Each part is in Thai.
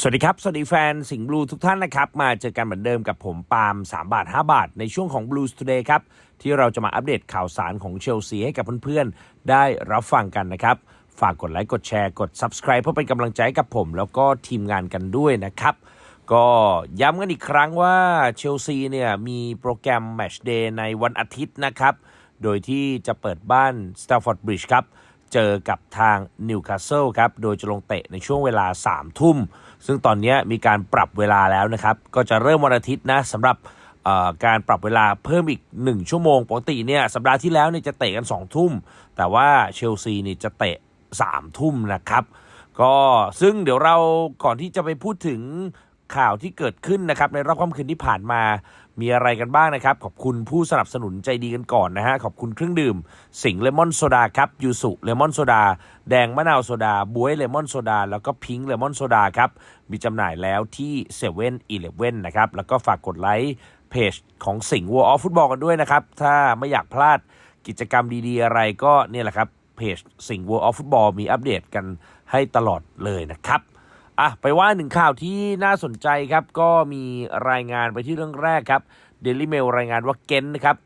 สวัสดีครับ สวัสดีแฟนสิงห์บลูทุกท่านนะครับ มาเจอกันเหมือนเดิมกับผมปาล์ม3 บาท 5 บาท ในช่วงของ Blues Today ครับ ที่เราจะมาอัปเดตข่าวสารของเชลซีให้กับเพื่อนๆ ได้รับฟังกันนะครับ ฝากกดไลค์กดแชร์กด Subscribe เพื่อเป็นกำลังใจกับผม แล้วก็ทีมงานกันด้วยนะครับ ก็ย้ำกันอีกครั้งว่าเชลซีเนี่ยมีโปรแกรมแมชเดย์ในวันอาทิตย์นะครับ โดยที่จะเปิดบ้าน Stamford Bridge ครับ เจอกับทางนิวคาสเซิลครับ โดยจะลงเตะในช่วงเวลา 3 ทุ่ม ซึ่งตอนนี้มีการปรับเวลาแล้วนะครับ ก็จะเริ่มวันอาทิตย์นะสำหรับการปรับเวลาเพิ่มอีก 1 ชั่วโมง ปกติเนี่ยสัปดาห์ที่แล้วเนี่ยจะเตะกัน 2 ทุ่ม แต่ว่าเชลซีนี่จะเตะ 3 ทุ่มนะครับก็ซึ่งเดี๋ยวเราก่อนที่จะไปพูดถึงข่าวที่เกิดขึ้นนะครับในรอบค่ำคืนที่ผ่านมา มีอะไรกันบ้างนะครับ ขอบคุณผู้สนับสนุนใจดีกันก่อนนะฮะ ขอบคุณเครื่องดื่ม สิงเลมอนโซดาครับยูสุเลมอนโซดา แดงมะนาวโซดาบวยเลมอนโซดา แล้วก็พิงค์เลมอนโซดาครับ มีจำหน่ายแล้วที่7 e เ e ่ e อนะครับ แล้วก็ฝากกดไลค์เพจของสิงห์วัวออฟฟุตบอลกันด้วยนะครับ ถ้าไม่อยากพลาดกิจกรรมดีๆ อะไรก็เนี่ยแหละครับเพจสิงห์วัวออฟฟุตบอลมีอัปเดตกันให้ตลอดเลยนะครับ อะไปว่าหนึ่งข่าวที่น่าสนใจครับ ก็มีรายงานไปที่เรื่องแรกครับเดลิเมลรายงานว่าเกนนะครับ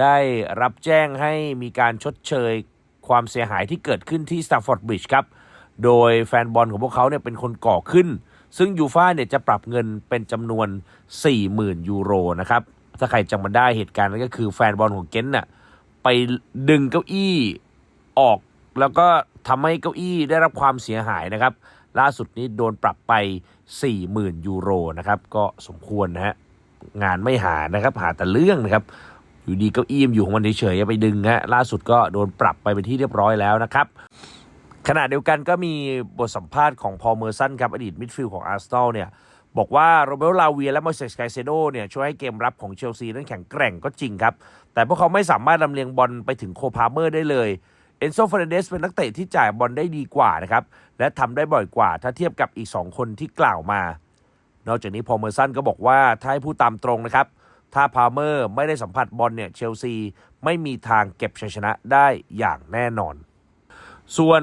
ได้รับแจ้งให้มีการชดเชยความเสียหายที่เกิดขึ้นที่สตาร์ฟอร์ดบริดจ์ครับ โดยแฟนบอลของพวกเขาเนี่ยเป็นคนก่อขึ้น ซึ่งยูฟ่าเนี่ยจะปรับเงินเป็นจำนวน 40,000 ยูโรนะครับ ถ้าใครจำมาได้เหตุการณ์นั้นก็คือแฟนบอลของเกนน่ะไปดึงเก้าอี้ออก แล้วก็ทำให้เก้าอี้ได้รับความเสียหายนะครับ ล่าสุดนี้โดนปรับไป 40,000 ยูโรนะครับ ก็สมควรนะฮะ งานไม่หานะครับ หาแต่เรื่องนะครับ อยู่ดีเก้าอี้มอยู่ของมันเฉยๆไปดึงฮะ ล่าสุดก็โดนปรับไปเป็นที่เรียบร้อยแล้วนะครับขณะเดียวกันก็มีบทสัมภาษณ์ของพอลเมอร์สันครับอดีตมิดฟิลด์ของอาร์เซนอลเนี่ยบอกว่าโรเบโรลาเวียและมอยเซสไกเซโดเนี่ยช่วยให้เกมรับของเชลซีนั้นแข็งแกร่งก็จริงครับ แต่พวกเขาไม่สามารถลำเลียงบอลไปถึงโคพาเมอร์ได้เลย เอนโซฟ r นเดสเป็นนักเตะที่จ่ายบอลได้ดีกว่านะครับ และทำได้บ่อยกว่าถ้าเทียบกับอีก 2 คนที่กล่าวมา นอกจากนี้พอลเมอร์สันก็บอกว่าถ้าให้พูดตามตรงนะครับ ถ้าพาเมอร์ไม่ได้สัมผัสบอลเนี่ยเชลซีไม่มีทางเก็บชัยชนะได้อย่างแน่นอน ส่วน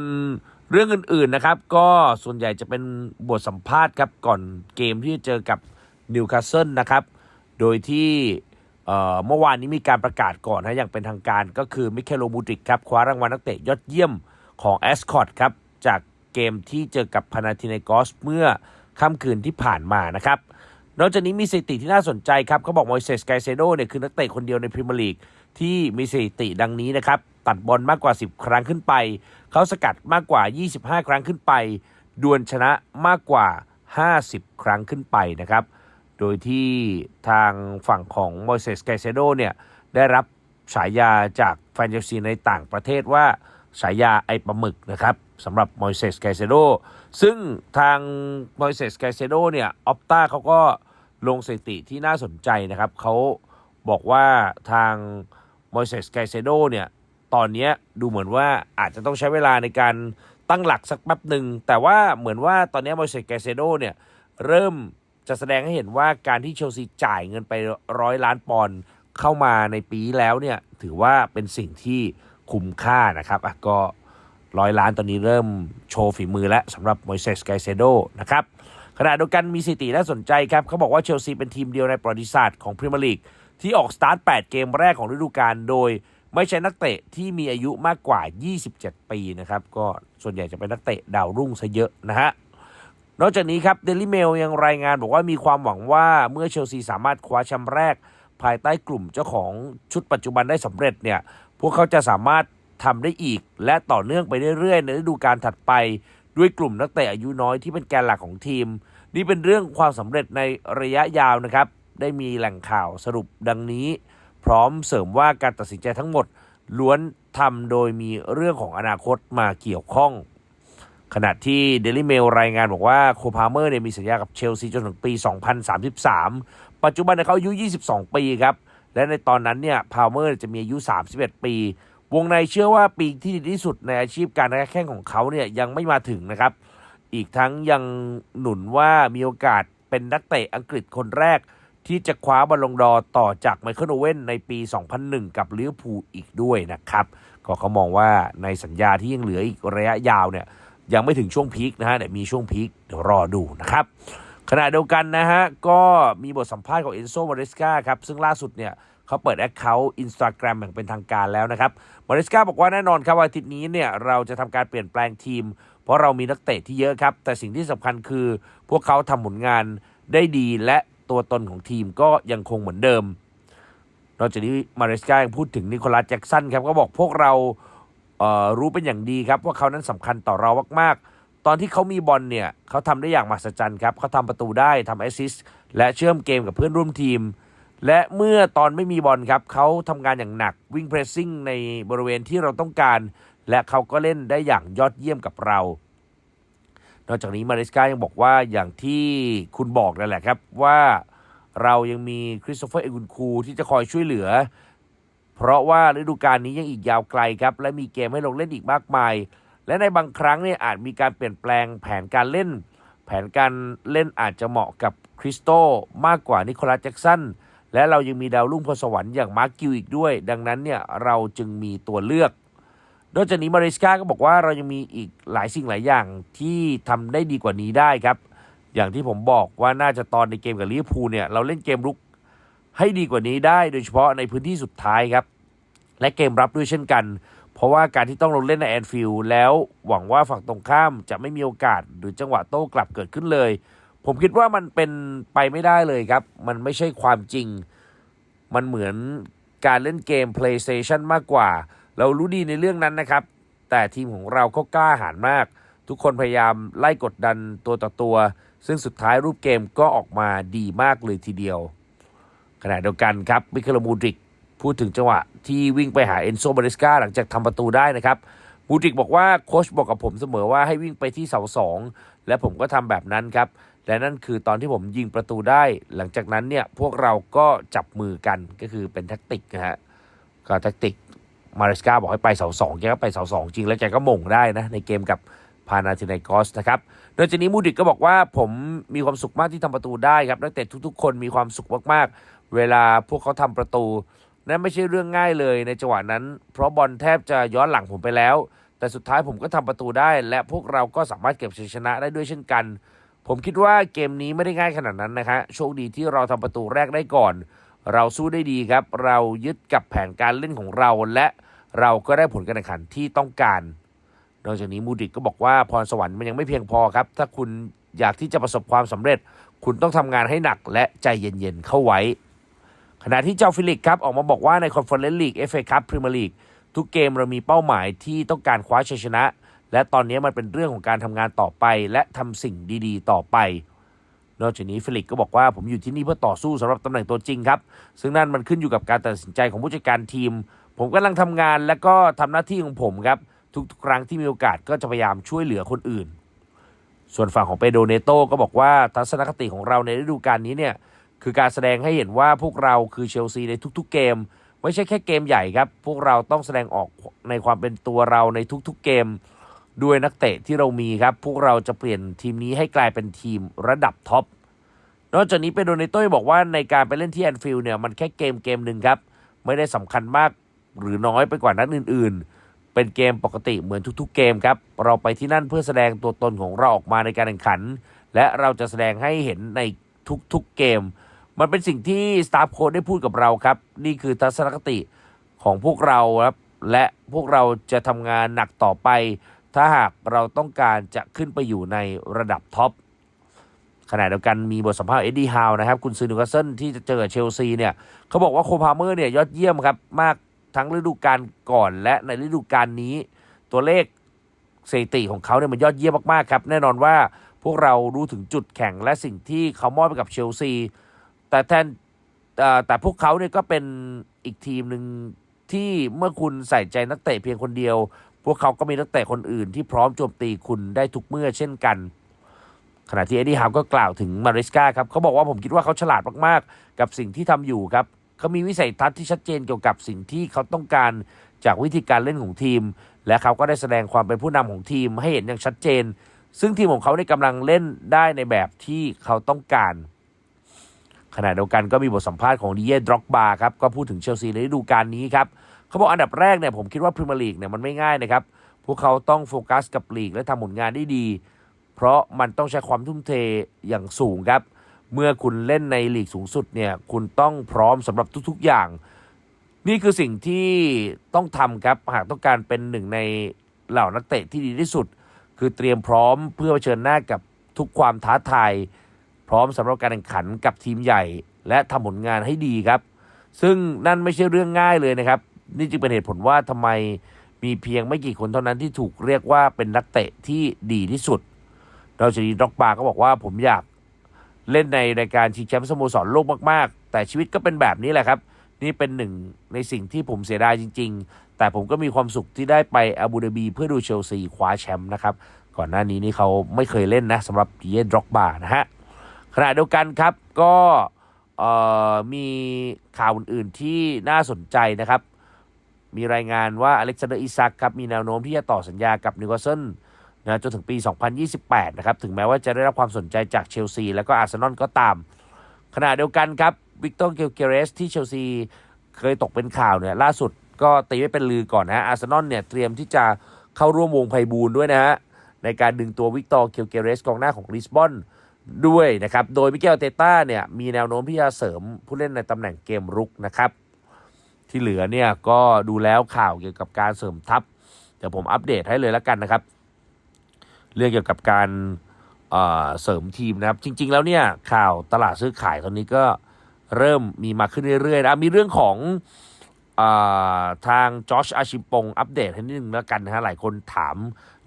เรื่องอื่นๆนะครับ ก็ส่วนใหญ่จะเป็นบทสัมภาษณ์ครับก่อนเกมที่จะเจอกับนิวคาสเซิลนะครับ โดยที่ เมื่อวานนี้มีการประกาศก่อนนะอย่างเป็นทางการก็คือมิเคโลบูติกครับคว้ารางวัลนักเตะยอดเยี่ยมของแอสคอตครับจากเกมที่เจอกับพานาธินกอสเมื่อค่ำคืนที่ผ่านมานะครับนอกจากนี้มีสถิติที่น่าสนใจครับเขาบอกมอยเซสไกเซโดเนี่ยคือนักเตะคนเดียวในพรีเมียร์ลีกที่มีสถิติดังนี้นะครับ ตัดบอลมากกว่า 10 ครั้งขึ้นไป เขาสกัดมากกว่า 25 ครั้งขึ้นไป ดวลชนะมากกว่า 50 ครั้งขึ้นไปนะครับ โดยที่ทางฝั่งของมอยเซสไกเซโดเนี่ยได้รับฉายาจากแฟนเชลซีในต่างประเทศว่าฉายาไอปลาหมึกนะครับสำหรับมอยเซสไกเซโดซึ่งทางมอยเซสไกเซโดเนี่ยออปตาเขาก็ลงสถิติที่น่าสนใจนะครับเขาบอกว่าทางมอยเซสไกเซโดเนี่ยตอนนี้ดูเหมือนว่าอาจจะต้องใช้เวลาในการตั้งหลักสักแป๊บหนึ่งแต่ว่าเหมือนว่าตอนนี้มอยเซสไกเซโดเนี่ยเริ่ม จะแสดงให้เห็นว่าการที่เชลซีจ่ายเงินไปร้อยล้านปอนด์เข้ามาในปีแล้วเนี่ยถือว่าเป็นสิ่งที่คุ้มค่านะครับอะก็ร้อยล้านตอนนี้เริ่มโชว์ฝีมือแล้วสำหรับมอยเซสไกเซโดนะครับขณะเดียวกันมีสถิติน่าสนใจครับเขาบอกว่าเชลซีเป็นทีมเดียวในประวัติศาสตร์ของพรีเมียร์ลีกที่ออกสตาร์ท 8 เกมแรกของฤดูกาลโดยไม่ใช่นักเตะที่มีอายุมากกว่า 27 ปีนะครับ ก็ส่วนใหญ่จะเป็นนักเตะดาวรุ่งซะเยอะนะฮะ นอกจากนี้ครับเดลิเมลยังรายงานบอกว่ามีความหวังว่าเมื่อเชลซีสามารถคว้าแชมป์แรก ภายใต้กลุ่มเจ้าของชุดปัจจุบันได้สำเร็จเนี่ยพวกเขาจะสามารถทำได้อีก และต่อเนื่องไปเรื่อยๆ ในฤดูกาลถัดไปด้วยกลุ่มนักเตะอายุน้อยที่เป็นแกนหลักของทีม นี่เป็นเรื่องความสำเร็จในระยะยาวนะครับ ได้มีแหล่งข่าวสรุปดังนี้ พร้อมเสริมว่าการตัดสินใจทั้งหมด ล้วนทำโดยมีเรื่องของอนาคตมาเกี่ยวข้อง ขณะที่เดลิเมลรายงานบอกว่าโคพาเมอร์เนี่ยมีสัญญากับเชลซีจนถึงปี 2033 ปัจจุบันเนี่ยเขาอายุ 22 ปีครับ และในตอนนั้นเนี่ยพาเมอร์จะมีอายุ 31 ปี วงในเชื่อว่าปีที่ดีที่สุดในอาชีพการแข่งของเขาเนี่ยยังไม่มาถึงนะครับ อีกทั้งยังหนุนว่ามีโอกาสเป็นนักเตะอังกฤษคนแรก ที่จะคว้าบอลลงดอต่อจากไมเคิลโอเว่นในปี 2001 กับลิเวอร์พูลอีกด้วยนะครับก็เขามองว่าในสัญญาที่ยังเหลืออีกระยะยาวเนี่ย ยังไม่ถึงช่วงพีคนะฮะเดี๋ยวมีช่วงพีคเดี๋ยวรอดูนะครับขณะเดียวกันนะฮะ ก็มีบทสัมภาษณ์ของเอนโซมาริสกาครับ ซึ่งล่าสุดเนี่ยเขาเปิดแอคเคาท์อินสตาแกรมอย่างเป็นทางการแล้วนะครับมาริสกาบอกว่าแน่นอนครับวันอาทิตย์นี้เนี่ยเราจะทำการเปลี่ยนแปลงทีม เพราะเรามีนักเตะที่เยอะครับ แต่สิ่งที่สำคัญคือพวกเขาทำผลงานได้ดีและตัวตนของทีมก็ยังคงเหมือนเดิมนอกจากนี้มาริสกายังพูดถึงนิโคลัสแจ็กสันครับก็บอกพวกเรา รู้เป็นอย่างดีครับว่าเขานั้นสำคัญต่อเรามากๆ ตอนที่เขามีบอลเนี่ยเขาทำได้อย่างมหัศจรรย์ครับเขาทำประตูได้ทำแอสซิสต์และเชื่อมเกมกับเพื่อนร่วมทีม และเมื่อตอนไม่มีบอลครับเขาทำงานอย่างหนักวิ่งเพรสซิ่งในบริเวณที่เราต้องการ และเขาก็เล่นได้อย่างยอดเยี่ยมกับเรา นอกจากนี้มาริสกายังบอกว่าอย่างที่คุณบอกนั่นแหละครับว่าเรายังมีคริสโตเฟอร์เอกุนคูที่จะคอยช่วยเหลือ เพราะว่าฤดูกาลนี้ยังอีกยาวไกลครับ และมีเกมให้ลงเล่นอีกมากมาย และในบางครั้งเนี่ยอาจมีการเปลี่ยนแปลงแผนการเล่น แผนการเล่นอาจจะเหมาะกับคริสโตมากกว่านิโคลัสแจ็กสันและเรายังมีดาวรุ่งพรสวรรค์อย่างมาร์กิวอีกด้วย ดังนั้นเนี่ยเราจึงมีตัวเลือกนอกจากนี้มาริสกาก็บอกว่าเรายังมีอีกหลายสิ่งหลายอย่างที่ทำได้ดีกว่านี้ได้ครับ อย่างที่ผมบอกว่าน่าจะตอนในเกมกับลิเวอร์พูลเนี่ยเราเล่นเกมรุกให้ดีกว่านี้ได้ โดยเฉพาะในพื้นที่สุดท้ายครับ และเกมรับด้วยเช่นกัน เพราะว่าการที่ต้องลงเล่นในแอนฟิลด์แล้วหวังว่าฝั่งตรงข้ามจะไม่มีโอกาสหรือจังหวะโต้กลับเกิดขึ้นเลย ผมคิดว่ามันเป็นไปไม่ได้เลยครับ มันไม่ใช่ความจริง มันเหมือนการเล่นเกม PlayStation มากกว่า เรารู้ดีในเรื่องนั้นนะครับ แต่ทีมของเราก็กล้าหาญมาก ทุกคนพยายามไล่กดดันตัวต่อตัว ซึ่งสุดท้ายรูปเกมก็ออกมาดีมากเลยทีเดียวขณะเดียวกันครับมิเคลมูดริก พูดถึงจังหวะที่วิ่งไปหาเอนโซบาริสกาหลังจากทำประตูได้นะครับมูดริกบอกว่าโค้ชบอกกับผมเสมอว่าให้วิ่งไปที่เสาสองและผมก็ทำแบบนั้นครับ และนั่นคือตอนที่ผมยิงประตูได้ หลังจากนั้นเนี่ยพวกเราก็จับมือกันก็คือเป็นแท็กติกนะฮะก็แท็กติกมาริสกาบอกให้ไปเสาสองแกก็ไปเสาสองจริงแล้วแกก็มงได้นะในเกมกับพานาธินกอสนะครับโดยจากนี้มูดิกก็บอกว่าผมมีความสุขมากที่ทำประตูได้ครับนักเตะทุกๆ คนมีความสุขมากๆ เวลาพวกเขาทำประตู นั่นไม่ใช่เรื่องง่ายเลยในจังหวะนั้น เพราะบอลแทบจะย้อนหลังผมไปแล้ว แต่สุดท้ายผมก็ทำประตูได้ และพวกเราก็สามารถเก็บชัยชนะได้ด้วยเช่นกัน ผมคิดว่าเกมนี้ไม่ได้ง่ายขนาดนั้นนะฮะโชคดีที่เราทำประตูแรกได้ก่อน เราสู้ได้ดีครับ เรายึดกับแผนการเล่นของเราและเราก็ได้ผลการแข่งขันที่ต้องการ นอกจากนี้มูดิกก็บอกว่าพรสวรรค์มันยังไม่เพียงพอครับ ถ้าคุณอยากที่จะประสบความสำเร็จ คุณต้องทำงานให้หนักและใจเย็นๆเข้าไว้ ขณะที่เจ้าฟิลิกครับออกมาบอกว่าในคอนเฟอเรนซ์ลีกเอฟเอคัพพรีเมียร์ลีกทุกเกมเรามีเป้าหมายที่ต้องการคว้าชัยชนะ และตอนนี้มันเป็นเรื่องของการทำงานต่อไป และทำสิ่งดีๆ ต่อไป นอกจากนี้ฟิลิกก็บอกว่าผมอยู่ที่นี่เพื่อต่อสู้สำหรับตำแหน่งตัวจริงครับ ซึ่งนั่นมันขึ้นอยู่กับการตัดสินใจของผู้จัดการทีม ผมกำลังทำงานและก็ทำหน้าที่ของผมครับทุกๆครั้งที่มีโอกาสก็จะพยายามช่วยเหลือคนอื่น ส่วนฝั่งของเปโดเนโตก็บอกว่าทัศนคติของเราในฤดูกาลนี้เนี่ย คือการแสดงให้เห็นว่าพวกเราคือเชลซีในทุกๆเกม ไม่ใช่แค่เกมใหญ่ครับ พวกเราต้องแสดงออกในความเป็นตัวเราในทุกๆเกม ด้วยนักเตะที่เรามีครับ พวกเราจะเปลี่ยนทีมนี้ให้กลายเป็นทีมระดับท็อปนอกจากนี้เปโดเนโตยังบอกว่าในการไปเล่นที่แอนฟิลด์เนี่ยมันแค่เกมเกมหนึ่งครับ ไม่ได้สำคัญมากหรือน้อยไปกว่านั้นอื่น ๆ เป็นเกมปกติเหมือนทุกๆ เกมครับ เราไปที่นั่นเพื่อแสดงตัวตนของเราออกมาในการแข่งขัน และเราจะแสดงให้เห็นในทุกๆเกม มันเป็นสิ่งที่สตาฟโค้ดได้พูดกับเราครับ นี่คือทัศนคติของพวกเราครับ และพวกเราจะทำงานหนักต่อไป ถ้าหากเราต้องการจะขึ้นไปอยู่ในระดับท็อปขณะเดียวกันมีบทสัมภาษณ์เอ็ดดี้ฮาวนะครับคุณซือนิวคาสเซิลที่จะเจอเชลซีเนี่ยเขาบอกว่าโคพาเมอร์เนี่ยยอดเยี่ยมครับ มากทั้งฤดูกาลก่อนและในฤดูกาลนี้ ตัวเลขสถิติของเขาเนี่ยมันยอดเยี่ยมมากๆครับ แน่นอนว่าพวกเรารู้ถึงจุดแข็งและสิ่งที่เขามอบไปกับเชลซี แต่แทนแต่พวกเขาเนี่ยก็เป็นอีกทีมหนึ่งที่เมื่อคุณใส่ใจนักเตะเพียงคนเดียว พวกเขาก็มีนักเตะคนอื่นที่พร้อมโจมตีคุณได้ทุกเมื่อเช่นกัน ขณะที่เอ็ดดี้ฮาวก็กล่าวถึงมาริสกาครับเขาบอกว่าผมคิดว่าเขาฉลาดมากๆ กับสิ่งที่ทำอยู่ครับเขามีวิสัยทัศน์ที่ชัดเจนเกี่ยวกับสิ่งที่เขาต้องการจากวิธีการเล่นของทีม และเขาก็ได้แสดงความเป็นผู้นำของทีมให้เห็นอย่างชัดเจน ซึ่งทีมของเขาได้กำลังเล่นได้ในแบบที่เขาต้องการ ขณะเดียวกันก็มีบทสัมภาษณ์ของดีเย่ดร็อกบาครับก็พูดถึงเชลซีในฤดูกาลนี้ครับเขาบอกอันดับแรกเนี่ยผมคิดว่าพรีเมียร์ลีกเนี่ยมันไม่ง่ายนะครับพวกเขาต้องโฟกัสกับลีกและทำผลงานได้ดี เพราะมันต้องใช้ความทุ่มเทอย่างสูงครับ เมื่อคุณเล่นในลีกสูงสุดเนี่ยคุณต้องพร้อมสำหรับทุกๆอย่าง นี่คือสิ่งที่ต้องทำครับหากต้องการเป็นหนึ่งในเหล่านักเตะที่ดีที่สุด คือเตรียมพร้อมเพื่อเผชิญหน้ากับทุกความท้าทาย พร้อมสำหรับการแข่งขันกับทีมใหญ่ และทำผลงานให้ดีครับ ซึ่งนั่นไม่ใช่เรื่องง่ายเลยนะครับ นี่จึงเป็นเหตุผลว่าทำไมมีเพียงไม่กี่คนเท่านั้นที่ถูกเรียกว่าเป็นนักเตะที่ดีที่สุดนอกจากนี้ด็อกบาก็บอกว่าผมอยากเล่นในรายการชิงแชมป์สโมสรโลกมาก ๆ แต่ชีวิตก็เป็นแบบนี้แหละครับ นี่เป็นหนึ่งในสิ่งที่ผมเสียดายจริง ๆ แต่ผมก็มีความสุขที่ได้ไปอาบูดาบี เพื่อดูเชลซีคว้าแชมป์นะครับ ก่อนหน้านี้นี่เขาไม่เคยเล่นนะสำหรับดีเอด็อกบานะฮะ ขณะเดียวกันครับก็มีข่าวอื่นๆที่น่าสนใจนะครับ มีรายงานว่าอเล็กซานเดอร์อิซักครับมีแนวโน้มที่จะต่อสัญญากับนิวคาสเซิลนะจนถึงปี 2028 นะครับ ถึงแม้ว่าจะได้รับความสนใจจากเชลซี และก็อาร์เซนอลก็ตาม ขณะเดียวกันครับวิกตอร์เกลเกเรสที่เชลซีเคยตกเป็นข่าวเนี่ยล่าสุดก็ตีไว้เป็นลือก่อนนะอาร์เซนอลเนี่ยเตรียมที่จะเข้าร่วมวงไพบูลด้วยนะฮะในการดึงตัววิกตอร์เกลเกเรสกองหน้าของลิสบอน ด้วยนะครับ โดยมิเกลเตต้าเนี่ยมีแนวโน้มที่จะเสริมผู้เล่นในตำแหน่งเกมรุกนะครับ ที่เหลือเนี่ยก็ดูแล้วข่าวเกี่ยวกับการเสริมทัพ เดี๋ยวผมอัปเดตให้เลยแล้วกันนะครับ เรื่องเกี่ยวกับการเเสริมทีมนะครับ จริง ๆ แล้วเนี่ยข่าวตลาดซื้อขายตอนนี้ก็เริ่มมีมาขึ้นเรื่อยๆนะมีเรื่องของ ทางจอชอาชิปงอัปเดตให้นิดนึงแล้วกันนะฮะหลายคนถาม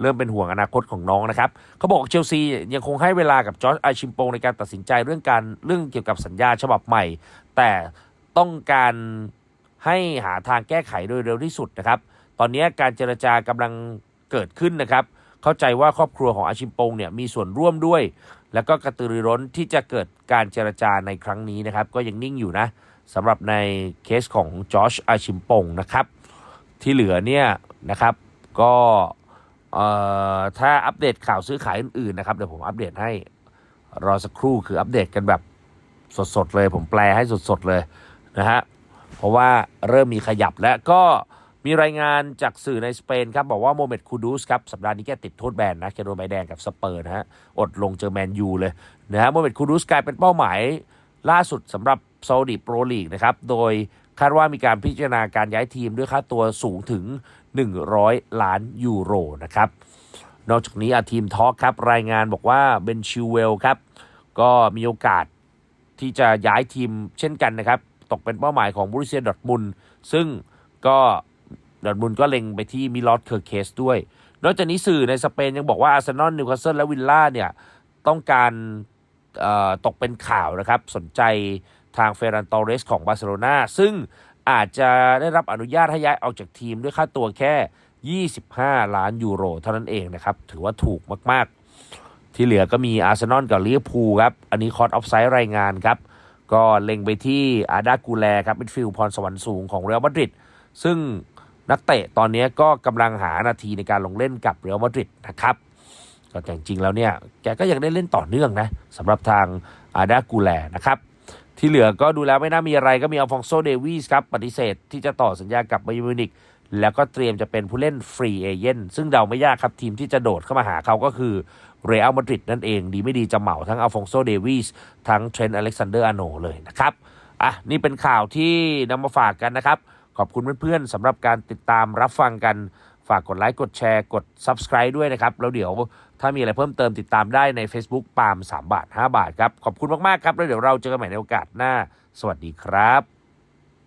เริ่มเป็นห่วงอนาคตของน้องนะครับเขาบอกเชลซียังคงให้เวลากับจอร์จอาชิปงในการตัดสินใจเรื่องการเรื่องเกี่ยวกับสัญญาฉบับใหม่ แต่ต้องการให้หาทางแก้ไขโดยเร็วที่สุดนะครับ ตอนนี้การเจรจากำลังเกิดขึ้นนะครับ เข้าใจว่าครอบครัวของอาชิมปงเนี่ยมีส่วนร่วมด้วย แล้วก็กระตือรือร้นที่จะเกิดการเจรจาในครั้งนี้นะครับ ก็ยังนิ่งอยู่นะ สำหรับในเคสของจอร์จอาชิมปงนะครับ ที่เหลือเนี่ยนะครับก็ถ้าอัปเดตข่าวซื้อขายอื่นๆนะครับเดี๋ยวผมอัปเดตให้รอสักครู่คืออัปเดตกันแบบสดๆเลย ผมแปลให้สดๆเลยนะฮะเพราะว่าเริ่มมีขยับแล้วก็มีรายงานจากสื่อในสเปนครับบอกว่าโมเมดคูดูสครับสัปดาห์นี้แกติดโทษแบนนะแกโดนใบแดงกับสเปอร์นะฮะอดลงเจอแมนยูเลยนะฮะโมเมดคูดูสกลายเป็นเป้าหมายล่าสุดสำหรับ ซาอุดิโปรลีกนะครับ โดยคาดว่ามีการพิจารณาการย้ายทีมด้วยค่าตัวสูงถึง 100 ล้านยูโรนะครับ นอกจากนี้อาทีมทอ l k ครับ รายงานบอกว่าเบนชิวเวลครับ ก็มีโอกาสที่จะย้ายทีมเช่นกันนะครับ ตกเป็นเป้าหมายของบรูเซียดอทมุนซึ่งก็ดอทมุนก็เล็งไปที่มิลอสเคอร์เคสด้วย นอกจากนี้สื่อในสเปนยังบอกว่าอาร์เซนอลนิวคาสเซิลและวิลล่าเนี่ยต้องการตกเป็นข่าวนะครับ สนใจ ทางเฟรันตอเรสของบาร์เซโลนาซึ่งอาจจะได้รับอนุญาตให้ย้ายออกจากทีมด้วยค่าตัวแค่ 25 ล้านยูโรเท่านั้นเองนะครับ ถือว่าถูกมาก ๆ ที่เหลือก็มีอาร์เซนอลกับลิเวอร์พูลครับ อันนี้คอร์ดออฟไซด์รายงานครับ ก็เล็งไปที่อาดากูแลครับมิดฟิลพรสวรรค์สูงของเรอัลมาดริดซึ่งนักเตะตอนนี้ก็กำลังหานาทีในการลงเล่นกับเรอัลมาดริดนะครับก็แต่จริงแล้วเนี่ย แกก็ยังได้เล่นต่อเนื่องนะสำหรับทางอาดากูแลนะครับ ที่เหลือก็ดูแล้วไม่น่ามีอะไรก็มีอัลฟองโซเดวิสครับปฏิเสธที่จะต่อสัญญากับไบาเยร์นมิวนิกแล้วก็เตรียมจะเป็นผู้เล่นฟรีเอเย่นซึ่งเดาไม่ยากครับทีมที่จะโดดเข้ามาหาเขาก็คือเรอัลมาดริดนั่นเองดีไม่ดีจะเหมาทั้งอัลฟองโซเดวิสทั้งเทรนต์อเล็กซานเดอร์อาโนเลยนะครับอะนี่เป็นข่าวที่นำมาฝากกันนะครับ ขอบคุณเพื่อนๆสำหรับการติดตามรับฟังกันฝากกดไลค์กดแชร์กด Subscribe ด้วยนะครับ แล้วเดี๋ยว ถ้ามีอะไรเพิ่มเติมติดตามได้ใน Facebook ปาล์ม3บาท 5 บาทครับ ขอบคุณมาก ๆ ครับ แล้วเดี๋ยวเราเจอกันใหม่ในโอกาสหน้า สวัสดีครับ